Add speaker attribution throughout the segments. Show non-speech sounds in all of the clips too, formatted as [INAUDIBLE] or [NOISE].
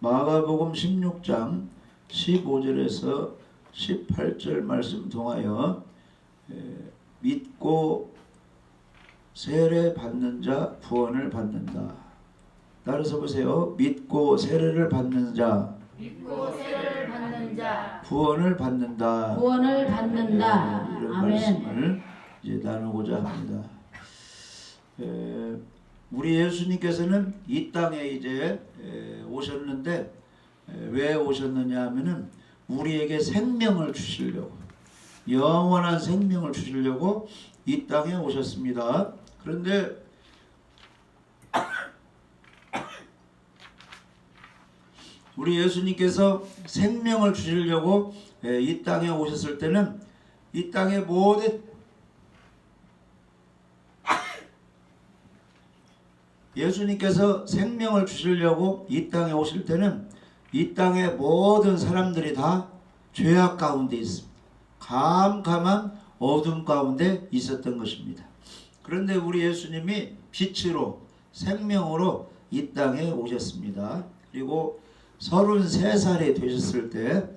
Speaker 1: 마가복음 16장 15절에서 18절 말씀 통하여 에, 믿고 세례 받는 자 구원을 받는다. 따라서 보세요. 믿고 세례를 받는 자
Speaker 2: 믿고 세례를 받는 자
Speaker 1: 구원을 받는다.
Speaker 2: 구원을 받는다.
Speaker 1: 네, 이런
Speaker 2: 아멘.
Speaker 1: 말씀을 이제 나누고자 합니다. 에, 우리 예수님께서는 이 땅에 이제 에, 오셨는데 에, 왜 오셨느냐 하면은 우리에게 생명을 주시려고 영원한 생명을 주시려고 이 땅에 오셨습니다. 그런데 [COUGHS] 우리 예수님께서 생명을 주시려고 에, 이 땅에 오셨을 때는 이 땅의 모든 예수님께서 생명을 주시려고 이 땅에 오실 때는 이 땅의 모든 사람들이 다 죄악 가운데 있습니다. 감감한 어둠 가운데 있었던 것입니다. 그런데 우리 예수님이 빛으로 생명으로 이 땅에 오셨습니다. 그리고 33살이 되셨을 때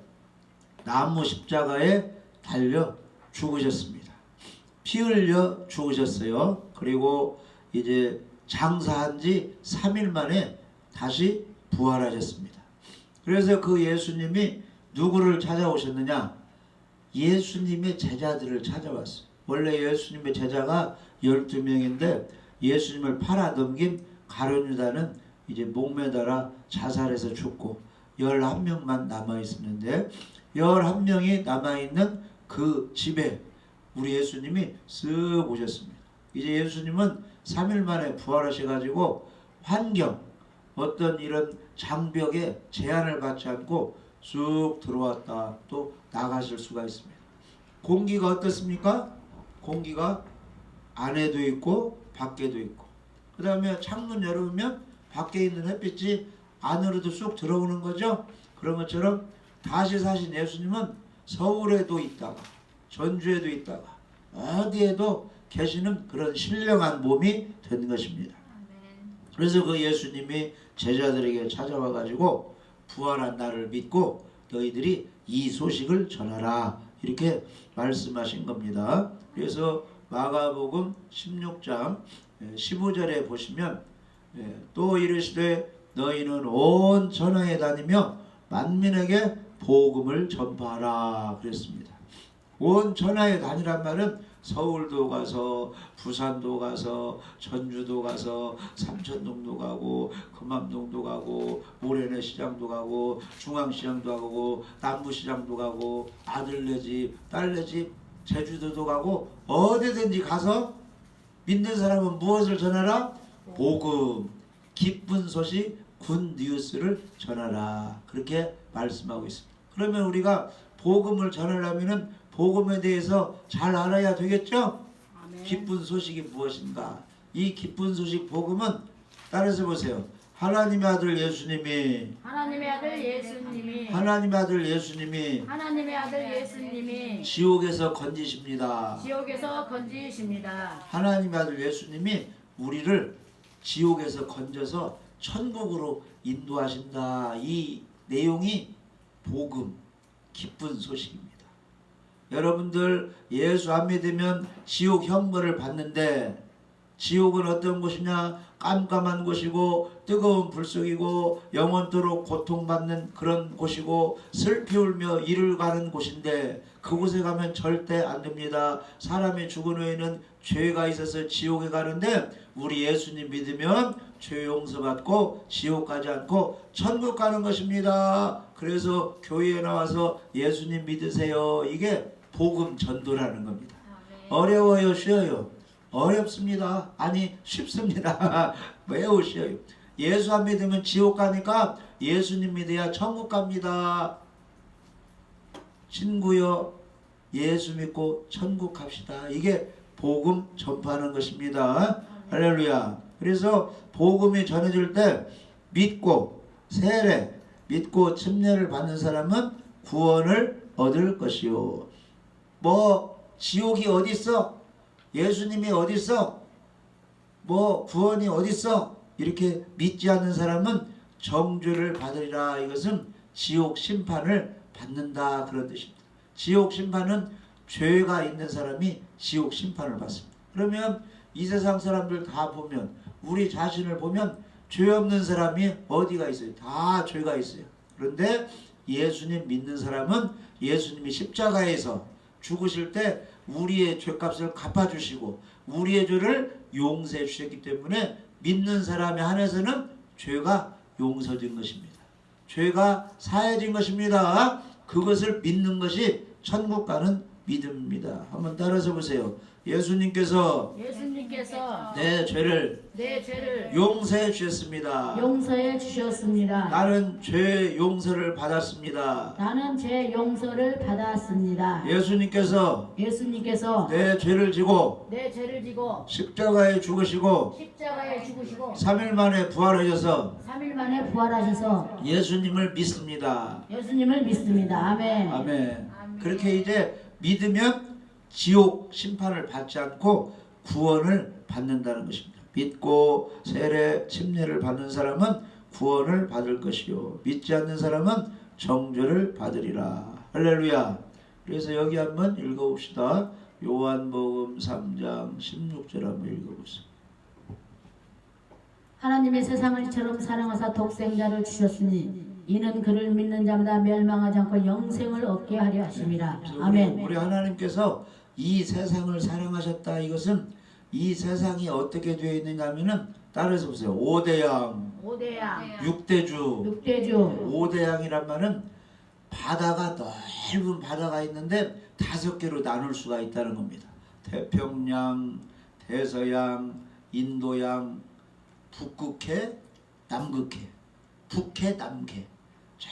Speaker 1: 나무 십자가에 달려 죽으셨습니다. 피 흘려 죽으셨어요. 그리고 이제 장사한 지 3일 만에 다시 부활하셨습니다. 그래서 그 예수님이 누구를 찾아오셨느냐? 예수님의 제자들을 찾아왔어요. 원래 예수님의 제자가 12명인데 예수님을 팔아넘긴 가룟유다는 이제 목매달아 자살해서 죽고 11명만 남아 있었는데 11명이 남아 있는 그 집에 우리 예수님이 쓱 오셨습니다. 이제 예수님은 3일 만에 부활하셔 가지고 환경 어떤 이런 장벽에 제한을 받지 않고 쑥 들어왔다 또 나가실 수가 있습니다. 공기가 어떻습니까? 공기가 안에도 있고 밖에도 있고 그 다음에 창문 열어보면 밖에 있는 햇빛이 안으로도 쑥 들어오는 거죠. 그런 것처럼 다시 사신 예수님은 서울에도 있다가 전주에도 있다가 어디에도 계시는 그런 신령한 몸이 된 것입니다. 그래서 그 예수님이 제자들에게 찾아와 가지고 부활한 나를 믿고 너희들이 이 소식을 전하라 이렇게 말씀하신 겁니다. 그래서 마가복음 16장 15절에 보시면 예, 또 이르시되 너희는 온 전하에 다니며 만민에게 복음을 전파하라 그랬습니다. 온 전하에 다니란 말은 서울도 가서 부산도 가서 전주도 가서 삼천동도 가고 금암동도 가고 모래내 시장도 가고 중앙시장도 가고 남부시장도 가고 아들네 집 딸네 집 제주도도 가고 어디든지 가서 믿는 사람은 무엇을 전하라? 복음 기쁜 소식 굿 뉴스를 전하라 그렇게 말씀하고 있습니다. 그러면 우리가 복음을 전하려면은 복음에 대해서 잘 알아야 되겠죠?
Speaker 2: 아멘.
Speaker 1: 기쁜 소식이 무엇인가? 이 기쁜 소식 복음은 따라서 보세요. 하나님의 아들 예수님이
Speaker 2: 하나님의 아들 예수님이
Speaker 1: 하나님의 아들 예수님이
Speaker 2: 하나님의 아들 예수님이
Speaker 1: 지옥에서 건지십니다.
Speaker 2: 지옥에서 건지십니다.
Speaker 1: 하나님의 아들 예수님이 우리를 지옥에서 건져서 천국으로 인도하신다. 이 내용이 복음, 기쁜 소식입니다. 여러분들 예수 안 믿으면 지옥 형벌을 받는데 지옥은 어떤 곳이냐? 깜깜한 곳이고 뜨거운 불속이고 영원토록 고통받는 그런 곳이고 슬피 울며 이를 가는 곳인데 그곳에 가면 절대 안 됩니다. 사람이 죽은 후에는 죄가 있어서 지옥에 가는데 우리 예수님 믿으면 죄 용서받고 지옥 가지 않고 천국 가는 것입니다. 그래서 교회에 나와서 예수님 믿으세요. 이게 복음 전도라는 겁니다. 어려워요, 쉬워요? 어렵습니다. 아니, 쉽습니다. [LAUGHS] 매우 쉬워요. 예수 안 믿으면 지옥 가니까 예수님 믿어야 천국 갑니다. 친구여, 예수 믿고 천국 갑시다. 이게 복음 전파하는 것입니다. 할렐루야. 그래서 복음이 전해질 때 믿고 세례, 믿고 침례를 받는 사람은 구원을 얻을 것이요. 뭐 지옥이 어디 있어? 예수님이 어디 있어? 뭐 구원이 어디 있어? 이렇게 믿지 않는 사람은 정죄를 받으리라 이것은 지옥 심판을 받는다 그런 뜻입니다. 지옥 심판은 죄가 있는 사람이 지옥 심판을 받습니다. 그러면 이 세상 사람들 다 보면 우리 자신을 보면 죄 없는 사람이 어디가 있어요? 다 죄가 있어요. 그런데 예수님 믿는 사람은 예수님이 십자가에서 죽으실 때 우리의 죄값을 갚아주시고 우리의 죄를 용서해 주셨기 때문에 믿는 사람에 한해서는 죄가 용서된 것입니다. 죄가 사해진 것입니다. 그것을 믿는 것이 천국 가는 믿음입니다. 한번 따라서 보세요. 예수님께서
Speaker 2: 예수님께서
Speaker 1: 내 죄를
Speaker 2: 내 죄를
Speaker 1: 용서해 주셨습니다.
Speaker 2: 용서해 주셨습니다.
Speaker 1: 나는 죄 용서를 받았습니다.
Speaker 2: 나는 제 용서를 받았습니다.
Speaker 1: 예수님께서
Speaker 2: 예수님께서
Speaker 1: 내 죄를 지고
Speaker 2: 내 죄를 지고
Speaker 1: 십자가에 죽으시고
Speaker 2: 십자가에 죽으시고
Speaker 1: 3일 만에 부활하셔서
Speaker 2: 3일 만에 부활하셔서
Speaker 1: 예수님을 믿습니다.
Speaker 2: 예수님을 믿습니다. 아멘.
Speaker 1: 아멘. 그렇게 이제 믿으면 지옥 심판을 받지 않고 구원을 받는다는 것입니다. 믿고 세례 침례를 받는 사람은 구원을 받을 것이요 믿지 않는 사람은 정죄를 받으리라. 할렐루야. 그래서 여기 한번 읽어봅시다. 요한복음 3장 16절 한번 읽어보세요.
Speaker 2: 하나님의 세상을 이처럼 사랑하사 독생자를 주셨으니 이는 그를 믿는 자마다 멸망하지 않고 영생을 얻게 하려 하심이라. 아멘.
Speaker 1: 우리 하나님께서 이 세상을 사랑하셨다. 이것은 이 세상이 어떻게 되어 있느냐 하면은 따라서 보세요. 5대양,
Speaker 2: 오대양,
Speaker 1: 6대주,
Speaker 2: 육대주,
Speaker 1: 5대양이란 말은 바다가 넓은 바다가 있는데 다섯 개로 나눌 수가 있다는 겁니다. 태평양, 대서양, 인도양, 북극해, 남극해, 북해, 남해. 자,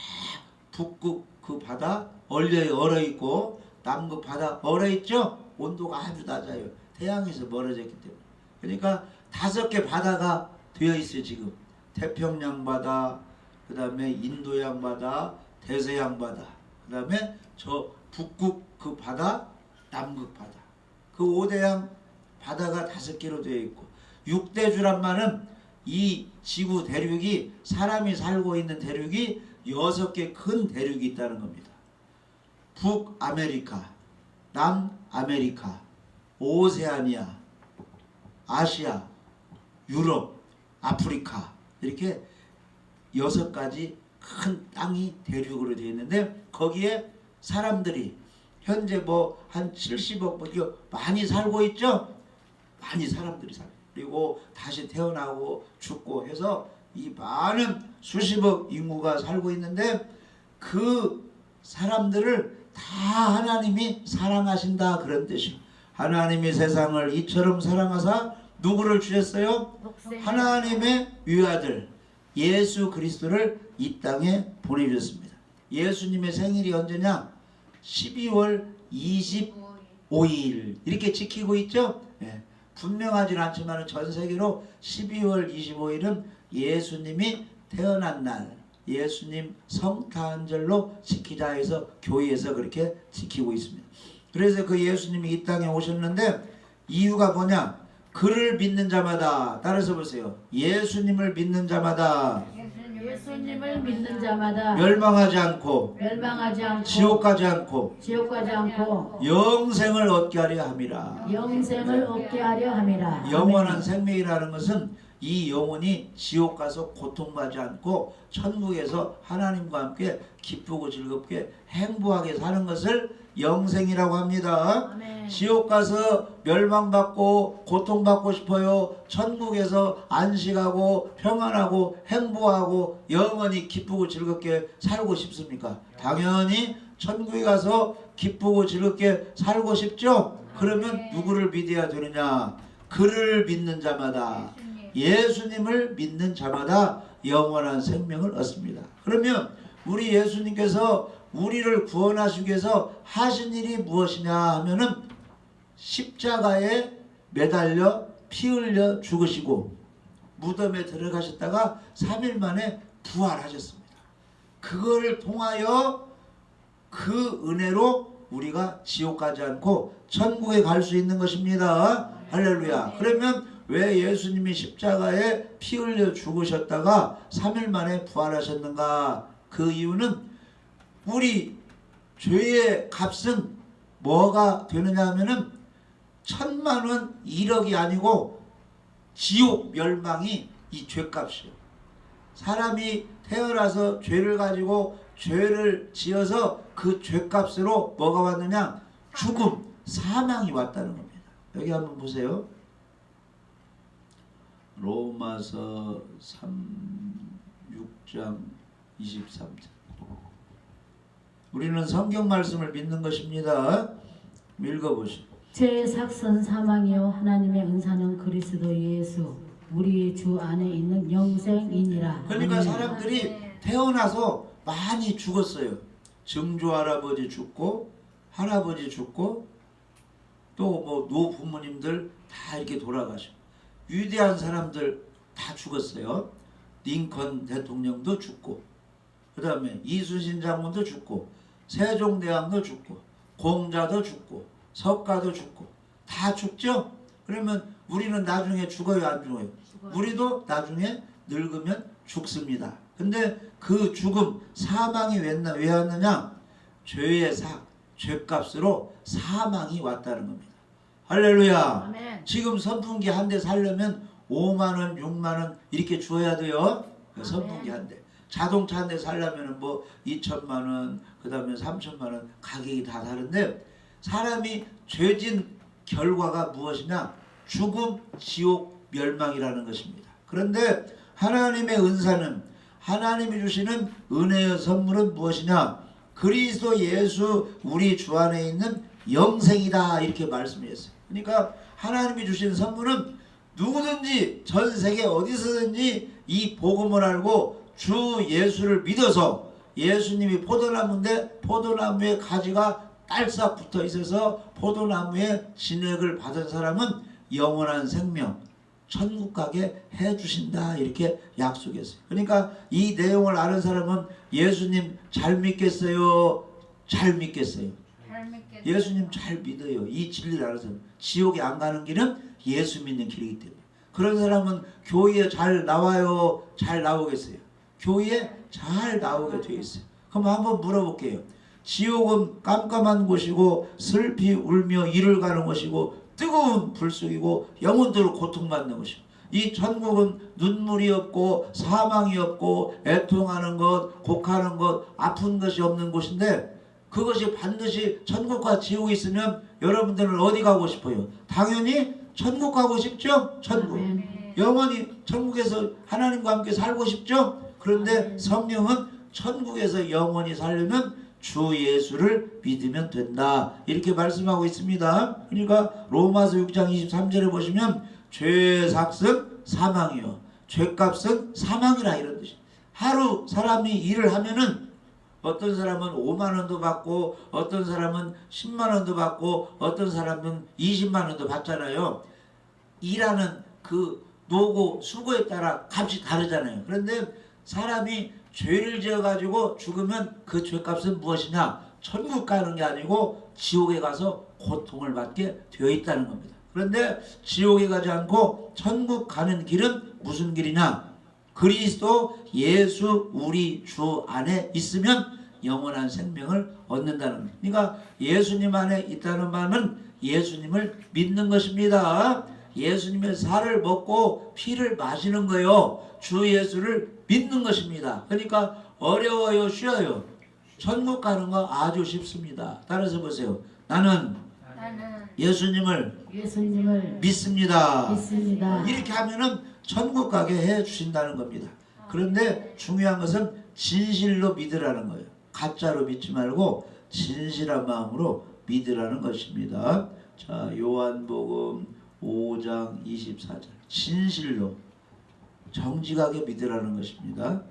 Speaker 1: 북극 그 바다 얼려 얼어 있고 남극 바다 얼어 있죠. 온도가 아주 낮아요. 태양에서 멀어졌기 때문에. 그러니까 다섯 개 바다가 되어 있어요 지금. 태평양 바다, 그 다음에 인도양 바다, 대서양 바다, 그 다음에 저 북극 그 바다, 남극 바다. 그 5대양 바다가 다섯 개로 되어 있고 6대주란 말은 이 지구 대륙이 사람이 살고 있는 대륙이 여섯 개 큰 대륙이 있다는 겁니다. 북아메리카, 남아메리카, 오세아니아, 아시아, 유럽, 아프리카 이렇게 여섯 가지 큰 땅이 대륙으로 되어 있는데 거기에 사람들이 현재 뭐 한 70억 뭐 이거 많이 살고 있죠? 많이 사람들이 살고 그리고 다시 태어나고 죽고 해서 이 많은 수십억 인구가 살고 있는데 그 사람들을 다 하나님이 사랑하신다 그런 뜻이요. 하나님이 세상을 이처럼 사랑하사 누구를 주셨어요? 하나님의 위아들 예수 그리스도를 이 땅에 보내주셨습니다. 예수님의 생일이 언제냐? 12월 25일 이렇게 지키고 있죠? 예. 분명하지는 않지만 전 세계로 12월 25일은 예수님이 태어난 날 예수님 성탄절로 지키자 해서 교회에서 그렇게 지키고 있습니다. 그래서 그 예수님이 이 땅에 오셨는데 이유가 뭐냐? 그를 믿는 자마다 따라서 보세요. 예수님을 믿는 자마다
Speaker 2: 예수님을 믿는 자마다
Speaker 1: 멸망하지 않고
Speaker 2: 멸망하지 않고
Speaker 1: 지옥 가지 않고
Speaker 2: 지옥 가지 않고
Speaker 1: 영생을 얻게 하려 함이라.
Speaker 2: 영생을 얻게 하려 함이라.
Speaker 1: 영원한 생명이라는 것은 이 영혼이 지옥 가서 고통받지 않고 천국에서 하나님과 함께 기쁘고 즐겁게 행복하게 사는 것을 영생이라고 합니다.
Speaker 2: 아멘.
Speaker 1: 지옥 가서 멸망받고 고통받고 싶어요. 천국에서 안식하고 평안하고 행복하고 영원히 기쁘고 즐겁게 살고 싶습니까? 당연히 천국에 가서 기쁘고 즐겁게 살고 싶죠? 그러면 누구를 믿어야 되느냐? 그를 믿는 자마다 예수님을 믿는 자마다 영원한 생명을 얻습니다. 그러면 우리 예수님께서 우리를 구원하시기 위해서 하신 일이 무엇이냐 하면은 십자가에 매달려 피 흘려 죽으시고 무덤에 들어가셨다가 3일 만에 부활하셨습니다. 그거를 통하여 그 은혜로 우리가 지옥 가지 않고 천국에 갈 수 있는 것입니다. 할렐루야. 그러면 왜 예수님이 십자가에 피 흘려 죽으셨다가 3일 만에 부활하셨는가? 그 이유는 우리 죄의 값은 뭐가 되느냐 하면은 천만 원, 1억이 아니고 지옥 멸망이 이 죄값이에요. 사람이 태어나서 죄를 가지고 죄를 지어서 그 죄값으로 뭐가 왔느냐? 죽음, 사망이 왔다는 겁니다. 여기 한번 보세요. 로마서 3, 6장 23절. 우리는 성경 말씀을 믿는 것입니다. 읽어보시오.
Speaker 2: 죄의 삭선 사망이요 하나님의 은사는 그리스도 예수 우리 주 안에 있는 영생이니라.
Speaker 1: 그러니까. 사람들이 태어나서 많이 죽었어요. 증조 할아버지 죽고 할아버지 죽고 또 뭐 노 부모님들 다 이렇게 돌아가시고 위대한 사람들 다 죽었어요. 링컨 대통령도 죽고 그 다음에 이순신 장군도 죽고 세종대왕도 죽고 공자도 죽고 석가도 죽고 다 죽죠. 그러면 우리는 나중에 죽어요 안 죽어요? 우리도 나중에 늙으면 죽습니다. 근데 그 죽음, 사망이 왜나 왜 왔느냐? 죄의 사, 죄값으로 사망이 왔다는 겁니다. 할렐루야.
Speaker 2: 아멘.
Speaker 1: 지금 선풍기 한 대 살려면 5만 원, 6만 원 이렇게 줘야 돼요. 그 선풍기 한 대. 자동차 한 대 살려면 뭐 2천만 원, 그다음에 3천만 원 가격이 다 다른데 사람이 죄진 결과가 무엇이냐? 죽음, 지옥, 멸망이라는 것입니다. 그런데 하나님의 은사는 하나님이 주시는 은혜의 선물은 무엇이냐? 그리스도 예수 우리 주 안에 있는 영생이다 이렇게 말씀했어요. 그러니까 하나님이 주신 선물은 누구든지 전 세계 어디서든지 이 복음을 알고 주 예수를 믿어서 예수님이 포도나무인데 포도나무에 가지가 딸싹 붙어 있어서 포도나무에 진액을 받은 사람은 영원한 생명 천국 가게 해 주신다 이렇게 약속했어요. 그러니까 이 내용을 아는 사람은 예수님 잘 믿겠어요. 잘 믿겠어요. 예수님 잘 믿어요. 이 진리를 알아서 지옥에 안 가는 길은 예수 믿는 길이기 때문에 그런 사람은 교회에 잘 나와요. 잘 나오겠어요. 교회에 잘 나오게 돼 있어요. 그럼 한번 물어볼게요. 지옥은 깜깜한 곳이고 슬피 울며 이를 가는 곳이고 뜨거운 불 속이고 영혼들을 고통받는 곳이고 이 천국은 눈물이 없고 사망이 없고 애통하는 것, 곡하는 것, 아픈 것이 없는 곳인데 그것이 반드시 천국과 지옥이 있으면 여러분들은 어디 가고 싶어요? 당연히 천국 가고 싶죠? 천국. 영원히 천국에서 하나님과 함께 살고 싶죠? 그런데 성령은 천국에서 영원히 살려면 주 예수를 믿으면 된다. 이렇게 말씀하고 있습니다. 그러니까 로마서 6장 23절에 보시면 죄의 삭은 사망이요. 죄값은 사망이라 이런 뜻이. 하루 사람이 일을 하면은 어떤 사람은 5만 원도 받고 어떤 사람은 10만 원도 받고 어떤 사람은 20만 원도 받잖아요. 일하는 그 노고 수고에 따라 값이 다르잖아요. 그런데 사람이 죄를 지어 가지고 죽으면 그 죄값은 무엇이냐? 천국 가는 게 아니고 지옥에 가서 고통을 받게 되어 있다는 겁니다. 그런데 지옥에 가지 않고 천국 가는 길은 무슨 길이냐? 그리스도 예수 우리 주 안에 있으면 영원한 생명을 얻는다는 겁니다. 그러니까 예수님 안에 있다는 말은 예수님을 믿는 것입니다. 예수님의 살을 먹고 피를 마시는 거요. 주 예수를 믿는 것입니다. 그러니까 어려워요, 쉬워요. 천국 가는 거 아주 쉽습니다. 따라서 보세요. 나는
Speaker 3: 나는
Speaker 1: 예수님을
Speaker 2: 예수님을
Speaker 1: 믿습니다.
Speaker 2: 믿습니다.
Speaker 1: 이렇게 하면은 천국 가게 해 주신다는 겁니다. 그런데 중요한 것은 진실로 믿으라는 거예요. 가짜로 믿지 말고 진실한 마음으로 믿으라는 것입니다. 자, 요한복음 5장 24절. 진실로 정직하게 믿으라는 것입니다.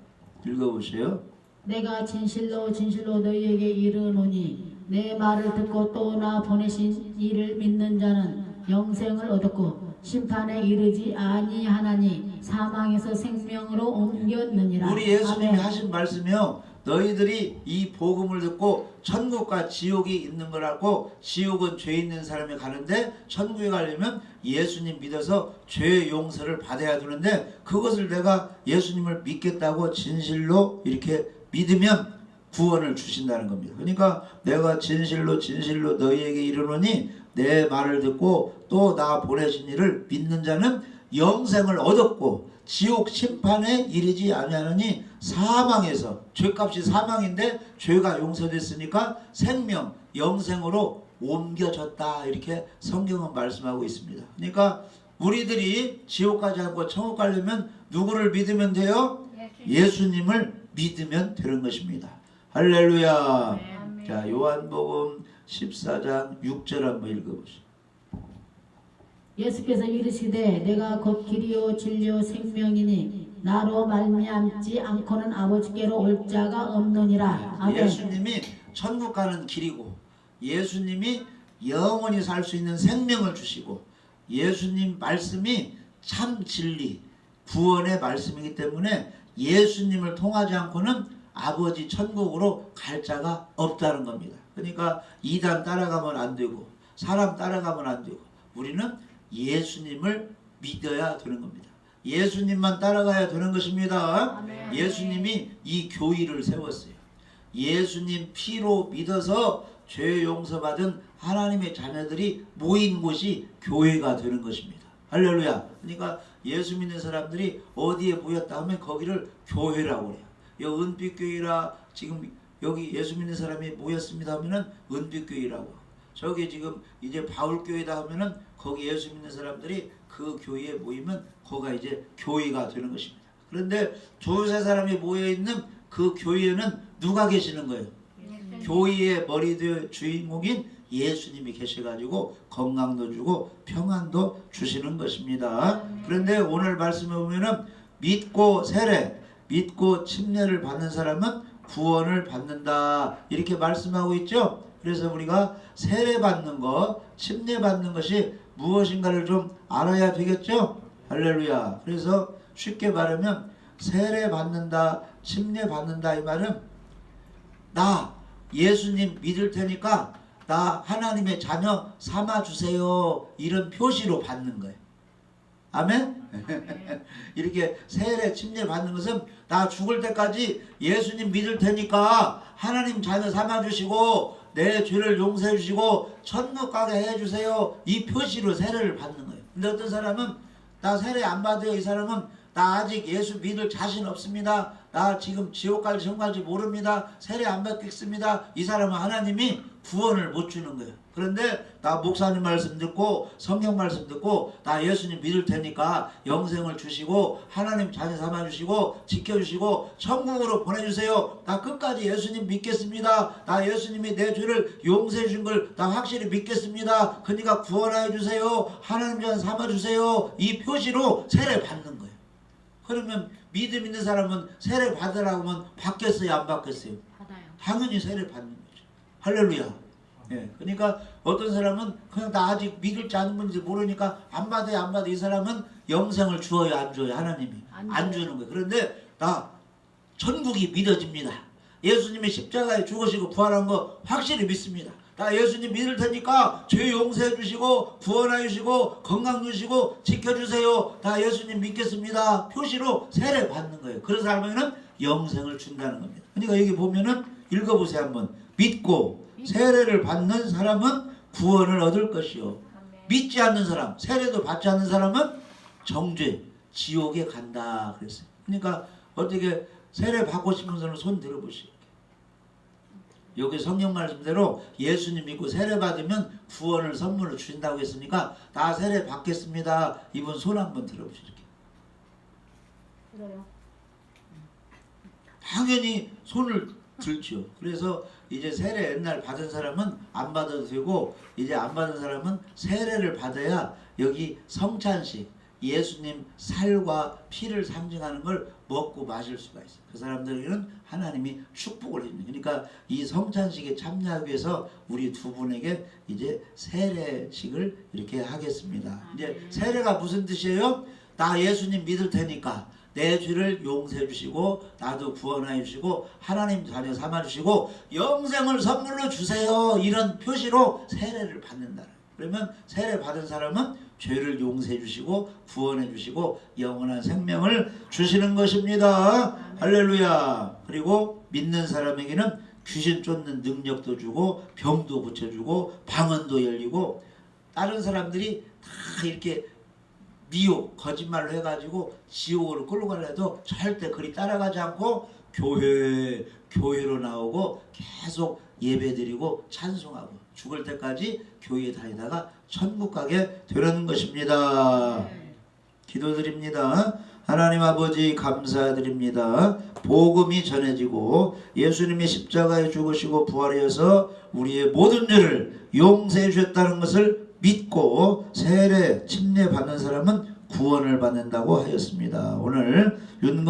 Speaker 1: 읽어보세요.
Speaker 2: 내가 진실로 진실로 너희에게 이르노니 내 말을 듣고 또 나 보내신 이를 믿는 자는 영생을 얻었고 심판에 이르지 아니하나니 사망에서 생명으로 옮겼느니라.
Speaker 1: 우리 예수님이
Speaker 2: 아멘.
Speaker 1: 하신 말씀이요. 너희들이 이 복음을 듣고 천국과 지옥이 있는 걸 알고 지옥은 죄 있는 사람이 가는데 천국에 가려면 예수님 믿어서 죄 용서를 받아야 되는데 그것을 내가 예수님을 믿겠다고 진실로 이렇게 믿으면 구원을 주신다는 겁니다. 그러니까 내가 진실로 진실로 너희에게 이르노니 내 말을 듣고 또 나 보내신 이를 믿는 자는 영생을 얻었고 지옥 심판에 이르지 아니하느니 사망에서 죄값이 사망인데 죄가 용서됐으니까 생명 영생으로 옮겨졌다 이렇게 성경은 말씀하고 있습니다. 그러니까 우리들이 지옥 가지 않고 천국 가려면 누구를 믿으면 돼요? 예수님을 믿으면 되는 것입니다. 할렐루야. 자, 요한복음 14장 6절 한번 읽어보시죠.
Speaker 2: 예수께서 이르시되 내가 곧 길이요 진리요 생명이니 나로 말미암지 않고는 아버지께로 올 자가 없느니라. 아멘.
Speaker 1: 예수님이 천국 가는 길이고 예수님이 영원히 살 수 있는 생명을 주시고 예수님 말씀이 참 진리 구원의 말씀이기 때문에 예수님을 통하지 않고는 아버지 천국으로 갈 자가 없다는 겁니다. 그러니까 이단 따라가면 안 되고 사람 따라가면 안 되고 우리는 예수님을 믿어야 되는 겁니다. 예수님만 따라가야 되는 것입니다.
Speaker 2: 아멘.
Speaker 1: 예수님이 이 교회를 세웠어요. 예수님 피로 믿어서 죄 용서받은 하나님의 자녀들이 모인 곳이 교회가 되는 것입니다. 할렐루야. 그러니까 예수 믿는 사람들이 어디에 모였다 하면 거기를 교회라고 그래요. 여 은빛교회라 지금 여기 예수 믿는 사람이 모였습니다 하면은 은빛교회라고. 저기 지금 이제 바울교회다 하면은 거기 예수 믿는 사람들이 그 교회에 모이면 거기가 이제 교회가 되는 것입니다. 그런데 두세 사람이 모여 있는 그 교회에는 누가 계시는 거예요? 교회의 머리들 주인공인 예수님이 계셔가지고 건강도 주고 평안도 주시는 것입니다. 그런데 오늘 말씀에 보면은 믿고 세례, 믿고 침례를 받는 사람은 구원을 받는다 이렇게 말씀하고 있죠. 그래서 우리가 세례 받는 것, 침례 받는 것이 무엇인가를 좀 알아야 되겠죠. 할렐루야. 그래서 쉽게 말하면 세례 받는다, 침례 받는다 이 말은 나 예수님 믿을 테니까 나 하나님의 자녀 삼아 주세요. 이런 표시로 받는 거예요. 아멘? [LAUGHS] 이렇게 세례 침례 받는 것은 나 죽을 때까지 예수님 믿을 테니까 하나님 자녀 삼아 주시고 내 죄를 용서해 주시고 천국 가게 해 주세요. 이 표시로 세례를 받는 거예요. 근데 어떤 사람은 나 세례 안 받아요. 이 사람은 나 아직 예수 믿을 자신 없습니다. 나 지금 지옥 갈지 천국 갈지 모릅니다. 세례 안 받겠습니다. 이 사람은 하나님이 구원을 못 주는 거예요. 그런데 나 목사님 말씀 듣고 성경 말씀 듣고 나 예수님 믿을 테니까 영생을 주시고 하나님 자녀 삼아 주시고 지켜 주시고 천국으로 보내 주세요. 나 끝까지 예수님 믿겠습니다. 나 예수님이 내 죄를 용서해 준 걸 나 확실히 믿겠습니다. 그러니까 구원하여 주세요. 하나님 자녀 삼아 주세요. 이 표시로 세례 받는 거예요. 그러면 믿음 있는 사람은 세례 받으라고 하면 받겠어요, 안 받겠어요?
Speaker 2: 받아요.
Speaker 1: 당연히 세례 받는 거죠. 할렐루야. 예. 그러니까 어떤 사람은 그냥 나 아직 믿을지 안 믿을지 모르니까 안 받아요, 안 받아요. 이 사람은 영생을 주어요, 안 줘요, 하나님이.
Speaker 2: 안
Speaker 1: 안 주는 거예요. 그런데 나 천국이 믿어집니다. 예수님이 십자가에 죽으시고 부활한 거 확실히 믿습니다. 나 예수님 믿을 테니까 죄 용서해 주시고 구원해 주시고 건강 주시고 지켜 주세요. 나 예수님 믿겠습니다. 표시로 세례 받는 거예요. 그런 사람에게는 영생을 준다는 겁니다. 그러니까 여기 보면은 읽어 보세요, 한번. 믿고 세례를 받는 사람은 구원을 얻을 것이요. 믿지 않는 사람, 세례도 받지 않는 사람은 정죄, 지옥에 간다 그랬어요. 그러니까 어떻게 세례 받고 싶은 사람 손 들어보시오. 여기 성경 말씀대로 예수님 믿고 세례 받으면 구원을 선물로 주신다고 했으니까 나 세례 받겠습니다. 이분 손 한번.
Speaker 2: 그래요.
Speaker 1: 당연히 손을 들죠. 그래서 이제 세례 옛날 받은 사람은 안 받아도 되고 이제 안 받은 사람은 세례를 받아야 여기 성찬식 예수님 살과 피를 상징하는 걸 먹고 마실 수가 있어요. 그 사람들에게는 하나님이 축복을 해줍니다. 그러니까 이 성찬식에 참여하기 위해서 우리 두 분에게 이제 세례식을 이렇게 하겠습니다. 이제 세례가 무슨 뜻이에요? 나 예수님 믿을 테니까 내 죄를 용서해 주시고 나도 구원해 주시고 하나님 자녀 삼아 주시고 영생을 선물로 주세요. 이런 표시로 세례를 받는다. 그러면 세례 받은 사람은 죄를 용서해 주시고 구원해 주시고 영원한 생명을 주시는 것입니다. 할렐루야. 그리고 믿는 사람에게는 귀신 쫓는 능력도 주고 병도 고쳐주고 방언도 열리고 다른 사람들이 다 이렇게 미혹 거짓말로 해가지고 지옥으로 끌고 가려도 절대 그리 따라가지 않고 교회 교회로 나오고 계속 예배드리고 찬송하고 죽을 때까지 교회에 다니다가 천국 가게 되는 것입니다. 기도드립니다. 하나님 아버지 감사드립니다. 복음이 전해지고 예수님이 십자가에 죽으시고 부활하여서 우리의 모든 죄를 용서해 주셨다는 것을 믿고 세례 침례 받는 사람은 구원을 받는다고 하였습니다. 오늘 윤